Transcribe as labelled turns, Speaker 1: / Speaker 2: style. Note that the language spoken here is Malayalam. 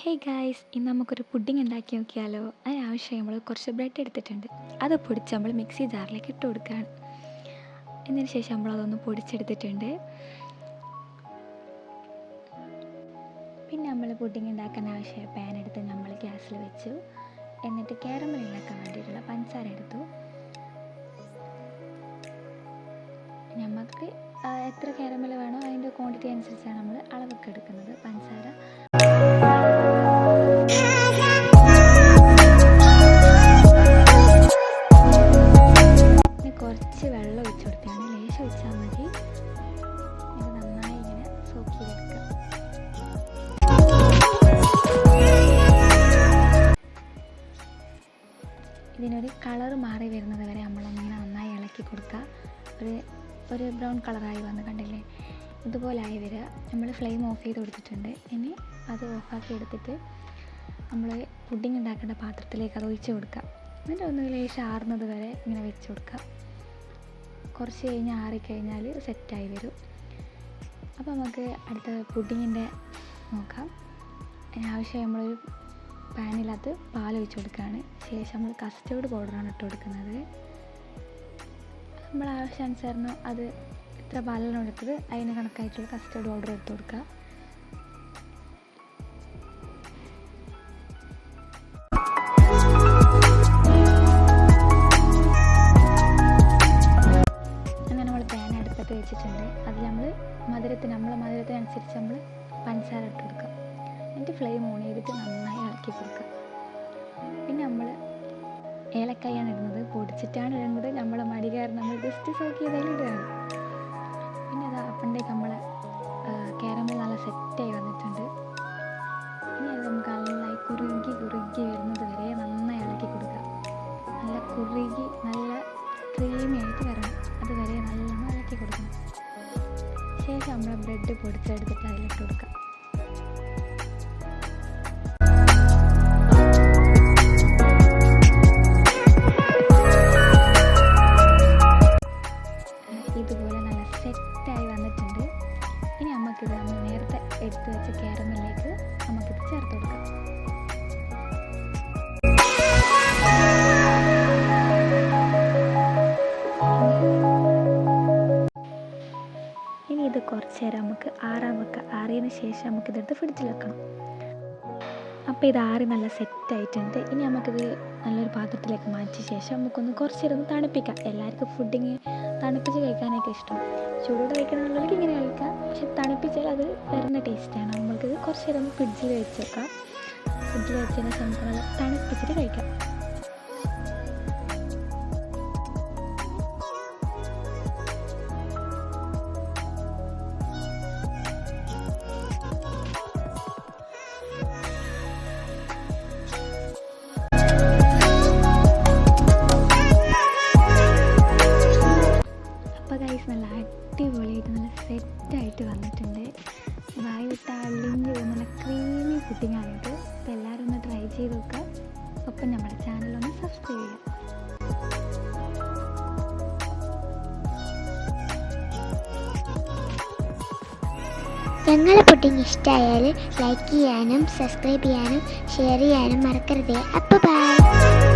Speaker 1: ഹേയ് ഗായ്സ് ഇന്ന് നമുക്കൊരു പുഡിംഗ് ഉണ്ടാക്കി നോക്കിയാലോ? അതിനാവശ്യം നമ്മൾ കുറച്ച് ബ്രെഡ് എടുത്തിട്ടുണ്ട്. അത് പൊടിച്ച് നമ്മൾ മിക്സി ജാറിലേക്ക് ഇട്ട് കൊടുക്കുകയാണ്. എന്നതിന് ശേഷം നമ്മൾ അതൊന്ന് പൊടിച്ചെടുത്തിട്ടുണ്ട്. പിന്നെ നമ്മൾ പുഡിംഗ് ഉണ്ടാക്കാൻ ആവശ്യമായ പാൻ എടുത്ത് നമ്മൾ ഗ്യാസിൽ വെച്ചു. എന്നിട്ട് കാരമൽ ഉണ്ടാക്കാൻ വേണ്ടിയിട്ടുള്ള പഞ്ചസാര എടുത്തു. നമുക്ക് എത്ര കാരമൽ വേണോ അതിന്റെ ക്വാണ്ടിറ്റി അനുസരിച്ചാണ് നമ്മൾ അളവൊക്കെ എടുക്കുന്നത്. പഞ്ചസാര കൊടുത്താണ് വെച്ചാൽ മതി. ഇത് നന്നായി ഇങ്ങനെ സോക്ക് ചെയ്തെടുക്കുക ഇതിനൊരു കളർ മാറി വരുന്നത് വരെ നമ്മളൊന്നിങ്ങനെ നന്നായി ഇളക്കി കൊടുക്കുക. ഒരു ഒരു ബ്രൗൺ കളറായി വന്ന് കണ്ടില്ലേ? ഇതുപോലെ ആയി വരിക. നമ്മൾ ഫ്ലെയിം ഓഫ് ചെയ്ത് കൊടുത്തിട്ടുണ്ട്. ഇനി അത് ഓഫാക്കി എടുത്തിട്ട് നമ്മൾ പുഡിംഗ് ഉണ്ടാക്കേണ്ട പാത്രത്തിലേക്ക് അത് ഒഴിച്ച് കൊടുക്കുക. എന്നിട്ട് ഒന്ന് ലേശം വരെ ഇങ്ങനെ വെച്ച് കൊടുക്കുക. കുറച്ച് കഴിഞ്ഞ് ആറിക്കഴിഞ്ഞാൽ സെറ്റായി വരും. അപ്പോൾ നമുക്ക് അടുത്ത പുഡിങ്ങിന്റെ നോക്കാം. അതിനാവശ്യം നമ്മളൊരു പാനിലകത്ത് പാലൊഴിച്ച് കൊടുക്കുകയാണ്. ശേഷം നമ്മൾ കസ്റ്റേർഡ് പൗഡറാണ് ഇട്ട് കൊടുക്കുന്നത്. നമ്മൾ ആവശ്യാനുസരണം അത് എത്ര പാലാണ് എടുത്തത് അതിന് കണക്കായിട്ടുള്ള കസ്റ്റേർഡ് പൗഡർ എടുത്ത് കൊടുക്കുക. മധുരത്തിനനുസരിച്ച് നമ്മൾ പഞ്ചസാര ഇട്ട് കൊടുക്കുക എന്നിട്ട് ഫ്ലെയിം ഓൺ ചെയ്തിട്ട് നന്നായി ഇളക്കി കൊടുക്കുക പിന്നെ നമ്മൾ ഏലക്കായാണ് ഇടുന്നത്. പൊടിച്ചിട്ടാണ് ഇടുന്നത്. നമ്മൾ മടി കാരണം നമ്മൾ ജസ്റ്റ് സോക്ക് ചെയ്താലും ഇടുകയാണ്. പിന്നെ അത് അപ്പണ്ടേക്ക് നമ്മൾ കാരമൽ നല്ല സെറ്റായി വന്നിട്ടുണ്ട്. ഇനി അത് നമുക്ക് നന്നായി കുറുകി കുറുകി വരുന്നത് വരെ നന്നായി ഇളക്കി കൊടുക്കുക നല്ല കുറുകി നല്ല ക്രീമി ആയിട്ട് വരണം. ശേഷം നമ്മൾ ബ്രെഡ് പൊടിച്ചെടുത്തിട്ട് അതിലിട്ട് കൊടുക്കാം. ഇതുപോലെ നല്ല സെറ്റായി വന്നിട്ടുണ്ട്. ഇനി നമുക്കിത് നമ്മൾ നേരത്തെ എടുത്ത് വെച്ച കാരമലിലേക്ക് നമുക്കിത് ചേർത്ത് കൊടുക്കാം. നേരം നമുക്ക് ആറാൻ വെക്കുക ആറിയതിന് ശേഷം നമുക്കിതെടുത്ത് ഫ്രിഡ്ജിൽ വെക്കണം. അപ്പോൾ ഇത് ആറി നല്ല സെറ്റ് ആയിട്ടുണ്ട്. ഇനി നമുക്കിത് നല്ലൊരു പാത്രത്തിലേക്ക് മാറ്റിയ ശേഷം നമുക്കൊന്ന് കുറച്ച് നേരം തണുപ്പിക്കാം. എല്ലാവർക്കും ഫുഡിങ് തണുപ്പിച്ച് കഴിക്കാനൊക്കെ ഇഷ്ടം. ചൂട് കഴിക്കണമെന്നുള്ളവർക്ക് ഇങ്ങനെ കഴിക്കാം. പക്ഷെ തണുപ്പിച്ചാൽ അത് വരുന്ന ടേസ്റ്റാണ് നമുക്കിത് കുറച്ച് നേരം ഫ്രിഡ്ജിൽ വെച്ചേക്കാം ഫ്രിഡ്ജിൽ വെച്ചതിന് നമുക്ക് നല്ല തണുപ്പിച്ചിട്ട് കഴിക്കാം. നല്ല സെറ്റായിട്ട് വന്നിട്ടുണ്ട്. വായി വിട്ട് അല്ലെങ്കിൽ നല്ല ക്രീമി ആയിട്ട് അപ്പോൾ എല്ലാവരും ഒന്ന് ട്രൈ ചെയ്ത് നോക്കുക ഒപ്പം നമ്മുടെ ചാനലൊന്ന് സബ്സ്ക്രൈബ് ചെയ്യുക
Speaker 2: ഞങ്ങളെ പുഡിംഗ് ഇഷ്ടമായാൽ ലൈക്ക് ചെയ്യാനും സബ്സ്ക്രൈബ് ചെയ്യാനും ഷെയർ ചെയ്യാനും മറക്കരുതേ. അപ്പോൾ ബൈ